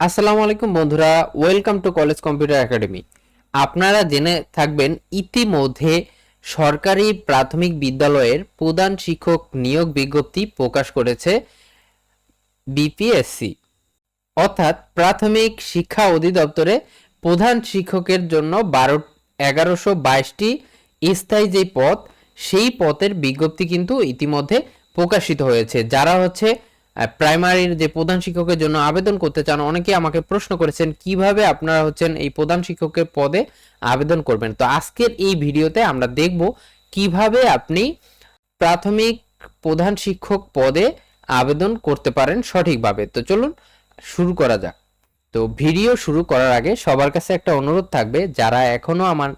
আসসালামু আলাইকুম বন্ধুরা welcome to college computer academy আপনারা জেনে থাকবেন, ইতিমধ্যে সরকারি প্রাথমিক বিদ্যালয়ের প্রধান শিক্ষক নিয়োগ বিজ্ঞপ্তি প্রকাশ করেছে বিপিএসসি অর্থাৎ প্রাথমিক শিক্ষা অধিদপ্তরে প্রধান শিক্ষকের জন্য বারো, এগারোশো বাইশটি স্থায়ী যে পদ, সেই পদের বিজ্ঞপ্তি কিন্তু ইতিমধ্যে প্রকাশিত হয়েছে। যারা হচ্ছে প্রাইমারির যে প্রধান শিক্ষকের জন্য আবেদন করতে চান, অনেকে আমাকে প্রশ্ন করেছেন, কীভাবে আপনারা হচ্ছেন এই প্রধান শিক্ষকের পদে আবেদন করবেন? তো আজকের এই ভিডিওতে আমরা দেখব কীভাবে আপনি প্রাথমিক প্রধান শিক্ষক পদে আবেদন করতে পারেন সঠিকভাবে। তো চলুন, শুরু করা যাক। তো ভিডিও শুরু করার আগে সবার কাছে একটা অনুরোধ থাকবে, যারা এখনও আমার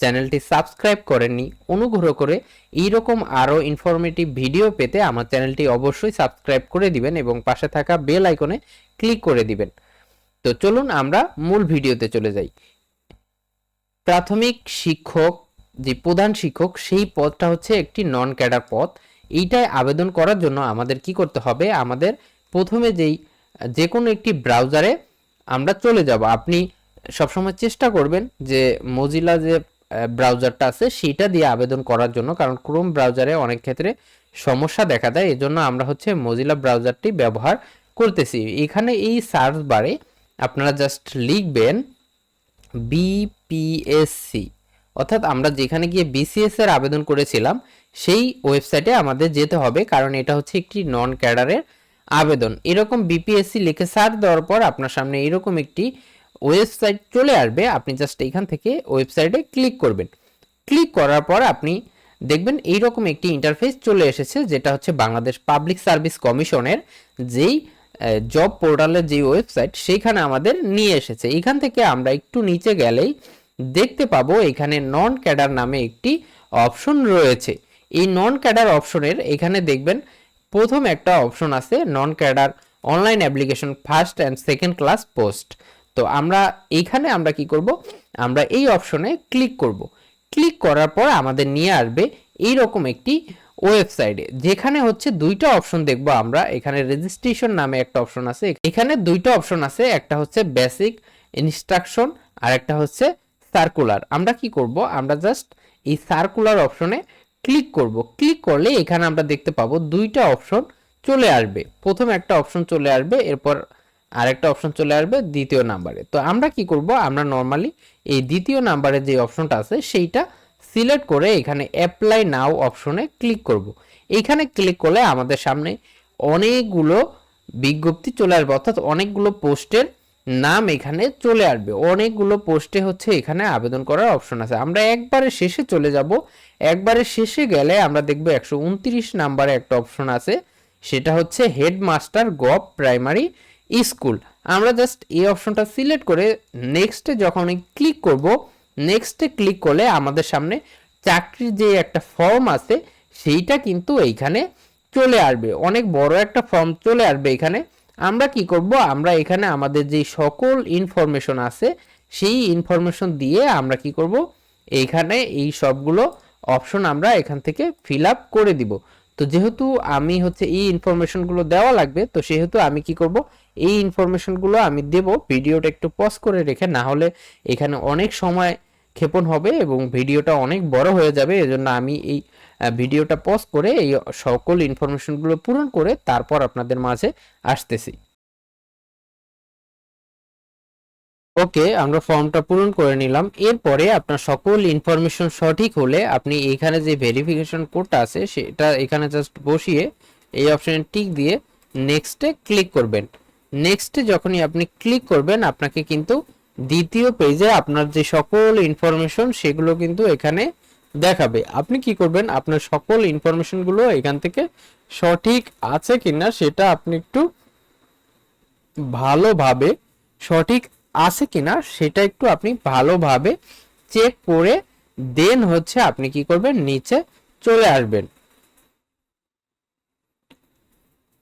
চ্যানেলটি সাবস্ক্রাইব করেননি, অনুগ্রহ করে এইরকম আরও ইনফরমেটিভ ভিডিও পেতে আমার চ্যানেলটি অবশ্যই সাবস্ক্রাইব করে দিবেন এবং পাশে থাকা বেল আইকনে ক্লিক করে দিবেন। তো চলুন আমরা মূল ভিডিওতে চলে যাই। প্রাথমিক শিক্ষক, যে প্রধান শিক্ষক, সেই পদটা হচ্ছে একটি নন ক্যাডার পদ। এইটায় আবেদন করার জন্য আমাদের কি করতে হবে? আমাদের প্রথমে যেই যে কোনো একটি ব্রাউজারে আমরা চলে যাব। আপনি সবসময় চেষ্টা করবেন যে মজিলা যে ব্রাউজারটা আছে, সেটা দিয়ে আবেদন করার জন্য, কারণ ক্রোম ব্রাউজারে অনেক ক্ষেত্রে সমস্যা দেখা দেয়। এজন্য আমরা হচ্ছে মজিলা ব্রাউজারটি ব্যবহার করতেছি। এখানে এই সার্চ বারে আপনারা জাস্ট লিখবেন বিপিএসসি অর্থাৎ আমরা যেখানে গিয়ে বিসিএস এর আবেদন করেছিলাম, সেই ওয়েবসাইটে আমাদের যেতে হবে, কারণ এটা হচ্ছে একটি নন ক্যাডারের আবেদন। এরকম বিপিএসসি লিখে সার্চ দেওয়ার পর আপনার সামনে এরকম একটি ওয়েবসাইট চলে আসবে, আপনি জাস্ট এইখান থেকে ওয়েবসাইটে ক্লিক করবেন। ক্লিক করার পর আপনি দেখবেন এইরকম একটি ইন্টারফেস চলে এসেছে, যেটা হচ্ছে বাংলাদেশ পাবলিক সার্ভিস কমিশনের যেই জব পোর্টালের যে ওয়েবসাইট সেইখানে আমাদের নিয়ে এসেছে। এখান থেকে আমরা একটু নিচে গেলেই দেখতে পাবো এখানে নন ক্যাডার নামে একটি অপশন রয়েছে। এই নন ক্যাডার অপশনের এখানে দেখবেন প্রথম একটা অপশন আছে non cadre online application first and second class post তো আমরা এইখানে আমরা কি করব? আমরা এই অপশনে ক্লিক করব। ক্লিক করার পর আমাদের নিয়ে আসবে এই রকম একটি ওয়েবসাইটে, যেখানে হচ্ছে দুইটা অপশন দেখব আমরা। এখানে রেজিস্ট্রেশন নামে একটা অপশন আছে। এখানে দুইটা অপশন আছে, একটা হচ্ছে বেসিক ইনস্ট্রাকশন আর একটা হচ্ছে সার্কুলার আমরা কি করব? আমরা জাস্ট এই সার্কুলার অপশনে ক্লিক করব। ক্লিক করলে এখানে আমরা দেখতে পাবো দুইটা অপশন চলে আসবে। প্রথম একটা অপশন চলে আসবে, এরপর আরেকটা অপশন চলে আসবে দ্বিতীয় নাম্বারে তো আমরা কি করব? আমরা নর্মালি এই দ্বিতীয় নাম্বারে যে অপশনটা আছে, সেইটা সিলেক্ট করে এখানে অ্যাপ্লাই নাও অপশনে ক্লিক করব। এইখানে ক্লিক করলে আমাদের সামনে অনেকগুলো বিজ্ঞপ্তি চলে আসবে, অর্থাৎ অনেকগুলো পোস্টের নাম এখানে চলে আসবে। অনেকগুলো পোস্টে হচ্ছে এখানে আবেদন করার অপশন আছে। আমরা একবারে শেষে চলে যাব। একবারে শেষে গেলে আমরা দেখব একশো উনত্রিশ নাম্বারে একটা অপশন আছে, সেটা হচ্ছে হেডমাস্টার গভ প্রাইমারি স্কুল। আমরা জাস্ট এই অপশনটা সিলেক্ট করে নেক্সটে যখন ক্লিক করব নেক্সটে ক্লিক করলে আমাদের সামনে চাকরির যে একটা ফর্ম আছে, সেইটা কিন্তু এইখানে চলে আসবে। অনেক বড় একটা ফর্ম চলে আসবে এখানে। আমরা কি করব? আমরা এখানে আমাদের যে সকল ইনফরমেশন আছে, সেই ইনফরমেশন দিয়ে আমরা কি করব? এইখানে এই সবগুলো অপশন আমরা এখান থেকে ফিল আপ করে দিব। তো যেহেতু আমি হচ্ছে এই ইনফরমেশনগুলো দেওয়া লাগবে, তো সেহেতু আমি কি করব? এই ইনফরমেশনগুলো আমি দেব, ভিডিওটা একটু পজ করে রেখে, না হলে এখানে অনেক সময় ক্ষেপণ হবে এবং ভিডিওটা অনেক বড় হয়ে যাবে, এজন্য আমি এই ভিডিওটা পজ করে এই সকল ইনফরমেশনগুলো পূরণ করে তারপর আপনাদের মাঝে আসতেছি। ওকে আমরা ফর্মটা পূরণ করে নিলাম। এরপরে আপনার সকল ইনফরমেশন সঠিক হলে আপনি এখানে যে ভেরিফিকেশন কোডটা আছে, সেটা এখানে জাস্ট বসিয়ে এই অপশনে টিক দিয়ে নেক্সটে ক্লিক করবেন। নেক্সটে যখনই আপনি ক্লিক করবেন, আপনাকে কিন্তু দ্বিতীয় পেজে আপনার যে সকল ইনফরমেশন সেগুলো কিন্তু এখানে দেখাবে। আপনি কি করবেন? আপনার সকল ইনফরমেশনগুলো এখান থেকে সঠিক আছে কিনা, সেটা আপনি একটু ভালোভাবে সঠিক আছে কিনা সেটা একটু আপনি ভালোভাবে চেক করে দেন হচ্ছে আপনি কি করবেন, নিচে চলে আসবেন।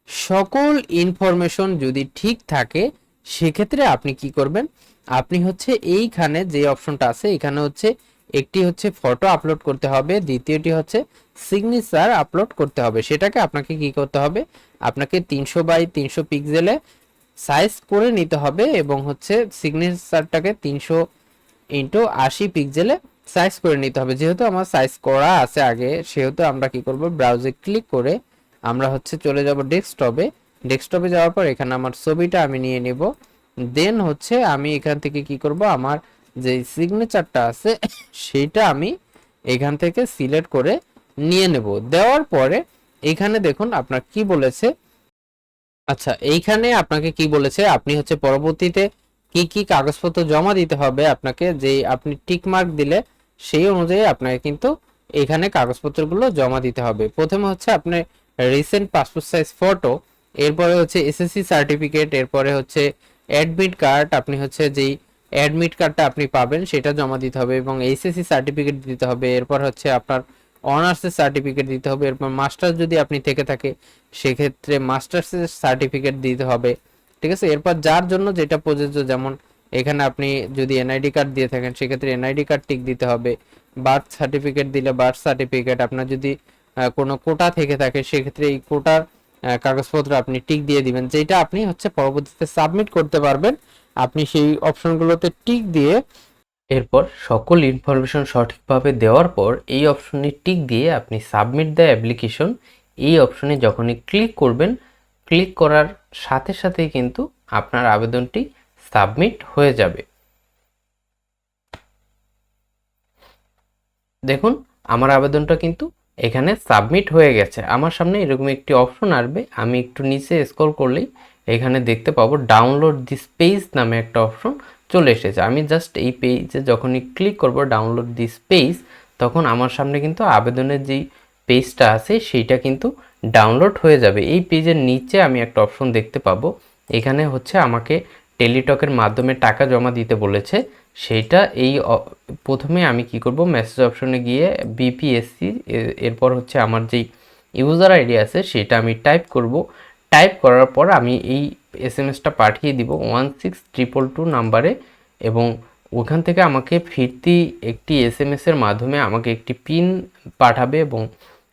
সকল ইনফরমেশন যদি ঠিক থাকে, সেক্ষেত্রে আপনি কি করবেন? আপনি হচ্ছে এইখানে যে অপশনটা আছে, এখানে হচ্ছে একটি হচ্ছে ফটো আপলোড করতে হবে, দ্বিতীয়টি হচ্ছে সিগনেচার আপলোড করতে হবে। সেটাকে আপনাকে কি করতে হবে? আপনাকে তিনশো বাই তিনশো পিক্সেলে সাইজ করে নিতে হবে এবং হচ্ছে সিগনেচারটাকে তিনশো ইন্টু আশি পিক্সেলে সাইজ করে নিতে হবে। যেহেতু আমার সাইজ করা আছে আগে, সেহেতু আমরা কি করব? ব্রাউজে ক্লিক করে আমরা হচ্ছে চলে যাব ডেস্কটপে ডেস্কটপে যাওয়ার পর এখানে আমার ছবিটা আমি নিয়ে নেব। দেন হচ্ছে আমি এখান থেকে কি করব? আমার যে সিগনেচারটা আছে, সেটা আমি এখান থেকে সিলেক্ট করে নিয়ে নেব। দেওয়ার পরে এখানে দেখুন আপনার কি বলেছে? আচ্ছা এইখানে আপনাকে কি বলেছে? আপনি হচ্ছে পরবর্তীতে কি কি কাগজপত্র জমা দিতে হবে আপনাকে? যে আপনি টিক মার্ক দিলে সেই অনুযায়ী আপনাকে কিন্তু এখানে কাগজপত্রগুলো জমা দিতে হবে। প্রথমে হচ্ছে আপনি রিসেন্ট পাসপোর্ট সাইজ ফটো এরপরে হচ্ছে এসএসসি সার্টিফিকেট এরপরে হচ্ছে অ্যাডমিট কার্ড আপনি হচ্ছে যেই অ্যাডমিট কার্ডটা আপনি পাবেন সেটা জমা দিতে হবে এবং এইচএসসি সার্টিফিকেট দিতে হবে। এরপর হচ্ছে আপনার অনার্সের সার্টিফিকেট দিতে হবে, এরপর মাস্টার্স যদি আপনি থেকে থাকে, সেক্ষেত্রে মাস্টার্সের সার্টিফিকেট দিতে হবে, ঠিক আছে? এরপর যার জন্য যেটা প্রযোজ্য, যেমন এখানে আপনি যদি এনআইডি কার্ড দিয়ে থাকেন, সেক্ষেত্রে এনআইডি কার্ড টিক দিতে হবে। বার্থ সার্টিফিকেট দিলে বার্থ সার্টিফিকেট আপনার যদি কোনো কোটা থেকে থাকে, সেক্ষেত্রে এই কোটার কাগজপত্র আপনি টিক দিয়ে দিবেন। যেটা আপনি হচ্ছে পরবর্তীতে সাবমিট করতে পারবেন, আপনি সেই অপশনগুলোতে টিক দিয়ে এরপর সকল ইনফরমেশন সঠিকভাবে দেওয়ার পর এই অপশনে টিক দিয়ে আপনি সাবমিট দ্য অ্যাপ্লিকেশন এই অপশনে যখনই ক্লিক করবেন ক্লিক করার সাথে সাথেই কিন্তু আপনার আবেদনটি সাবমিট হয়ে যাবে। দেখুন, আমার আবেদনটা কিন্তু এখানে সাবমিট হয়ে গেছে। আমার সামনে এরকম একটি অপশন আসবে। আমি একটু নিচে স্ক্রল করলেই এখানে দেখতে পাবো ডাউনলোড দিস পেজ নামে একটা অপশন চলে এসেছে। আমি জাস্ট এই পেজে যখনই ক্লিক করব ডাউনলোড দিস পেজ তখন আমার সামনে কিন্তু আবেদনের যেই পেজটা আছে, সেইটা কিন্তু ডাউনলোড হয়ে যাবে। এই পেজের নিচে আমি একটা অপশন দেখতে পাবো। এখানে হচ্ছে আমাকে টেলিটকের মাধ্যমে টাকা জমা দিতে বলেছে। সেইটা এই প্রথমে আমি কি করব মেসেজ অপশনে গিয়ে বিপিএসসি এরপর হচ্ছে আমার যেই ইউজার আইডি আছে সেটা আমি টাইপ করব। টাইপ করার পর আমি এই এস এম এসটা পাঠিয়ে দিব ওয়ান সিক্স ট্রিপল টু নাম্বারে এবং ওখান থেকে আমাকে ফিরতি একটি এস এম এসের মাধ্যমে আমাকে একটি পিন পাঠাবে এবং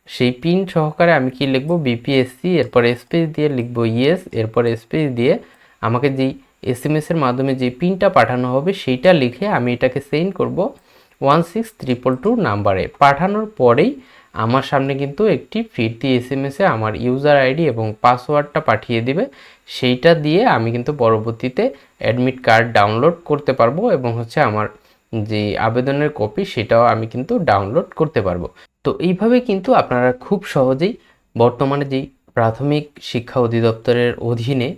সেই পিন সহকারে আমি কি লিখব? বিপিএসসি এরপর স্পেস দিয়ে লিখব ইয়েস এরপর স্পেস দিয়ে আমাকে যেই এস এম এসের মাধ্যমে যে পিনটা পাঠানো হবে সেইটা লিখে আমি এটাকে সেন্ড করব ওয়ান সিক্স ট্রিপল টু নাম্বারে। পাঠানোর পরেই আমার সামনে কিন্তু একটি ফিরতি এস এম এসে আমার ইউজার আইডি এবং পাসওয়ার্ডটা পাঠিয়ে দিবে। সেইটা দিয়ে আমি কিন্তু পরবর্তীতে অ্যাডমিট কার্ড ডাউনলোড করতে পারব এবং হচ্ছে আমার যে আবেদনের কপি সেটাও আমি কিন্তু ডাউনলোড করতে পারব। তো এইভাবে কিন্তু আপনারা খুব সহজেই বর্তমানে যেই প্রাথমিক শিক্ষা অধিদপ্তরের অধীনে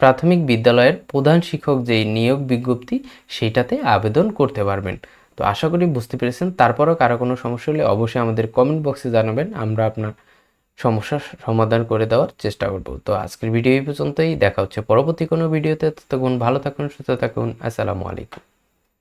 প্রাথমিক বিদ্যালয়ের প্রধান শিক্ষক যেই নিয়োগ বিজ্ঞপ্তি সেইটাতে আবেদন করতে পারবেন। তো আশা করি বুঝতে পেরেছেন। তারপরও কারও কোনো সমস্যা হলে অবশ্যই আমাদের কমেন্ট বক্সে জানাবেন। আমরা আপনার সমস্যার সমাধান করে দেওয়ার চেষ্টা করব। তো আজকের ভিডিও এই পর্যন্তই। দেখা হচ্ছে পরবর্তী কোনো ভিডিওতে ততক্ষণ ভালো থাকুন, সুস্থ থাকুন। আসসালামু আলাইকুম।